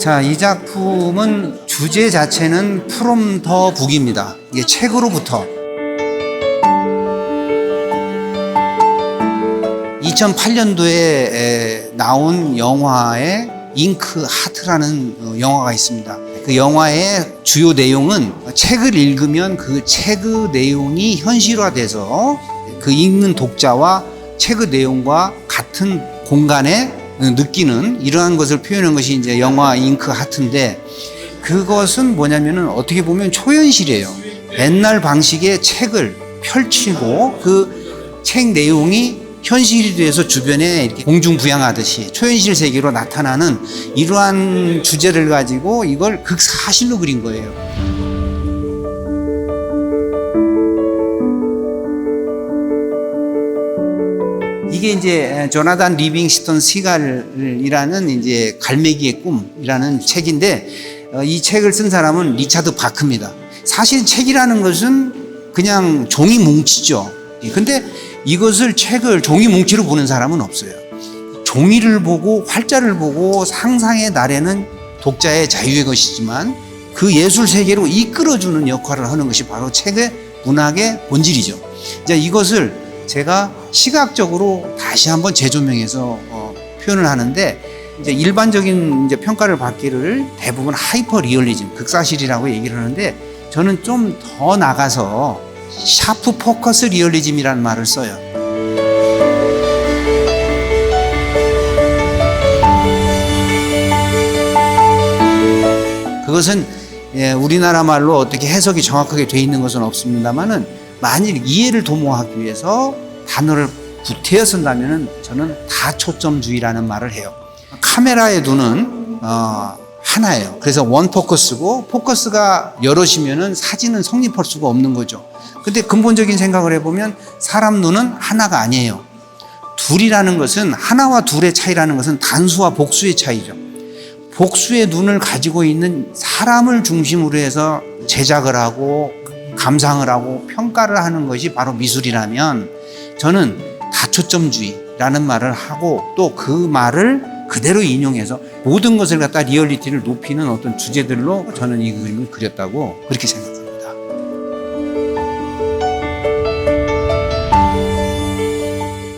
자, 이 작품은 주제 자체는 프롬 더 북입니다. 이게 책으로부터 2008년도에 나온 영화에 잉크 하트라는 어, 영화가 있습니다. 그 영화의 주요 내용은 책을 읽으면 그 책의 내용이 현실화돼서 그 읽는 독자와 책의 내용과 같은 공간에 느끼는 이러한 것을 표현한 것이 이제 영화 잉크 하트인데 그것은 뭐냐면은 어떻게 보면 초현실이에요. 옛날 방식의 책을 펼치고 그 책 내용이 현실이 돼서 주변에 공중부양하듯이 초현실 세계로 나타나는 이러한 주제를 가지고 이걸 극사실로 그린 거예요. 이게 이제 조나단 리빙스턴 시갈이라는 이제 갈매기의 꿈이라는 책인데 어, 이 책을 쓴 사람은 리차드 바크입니다. 사실 책이라는 것은 그냥 종이 뭉치죠. 예, 근데 이것을 책을 종이 뭉치로 보는 사람은 없어요. 종이를 보고 활자를 보고 상상의 날에는 독자의 자유의 것이지만 그 예술 세계로 이끌어주는 역할을 하는 것이 바로 책의 문학의 본질이죠. 이제 이것을 제가 시각적으로 다시 한번 재조명해서 어, 표현을 하는데 이제 일반적인 이제 평가를 받기를 대부분 하이퍼 리얼리즘, 극사실이라고 얘기를 하는데 저는 좀 더 나가서 샤프 포커스 리얼리즘이라는 말을 써요. 그것은 예, 우리나라 말로 어떻게 해석이 정확하게 돼 있는 것은 없습니다만은 만일 이해를 도모하기 위해서 단어를 구태여 쓴다면은 저는 다 초점주의라는 말을 해요. 카메라의 눈은 어, 하나예요. 그래서 원 포커스고 포커스가 여럿이면은 사진은 성립할 수가 없는 거죠. 근데 근본적인 생각을 해보면 사람 눈은 하나가 아니에요. 둘이라는 것은 하나와 둘의 차이라는 것은 단수와 복수의 차이죠. 복수의 눈을 가지고 있는 사람을 중심으로 해서 제작을 하고 감상을 하고 평가를 하는 것이 바로 미술이라면 저는 다초점주의라는 말을 하고 또 그 말을 그대로 인용해서 모든 것을 갖다 리얼리티를 높이는 어떤 주제들로 저는 이 그림을 그렸다고 그렇게 생각합니다.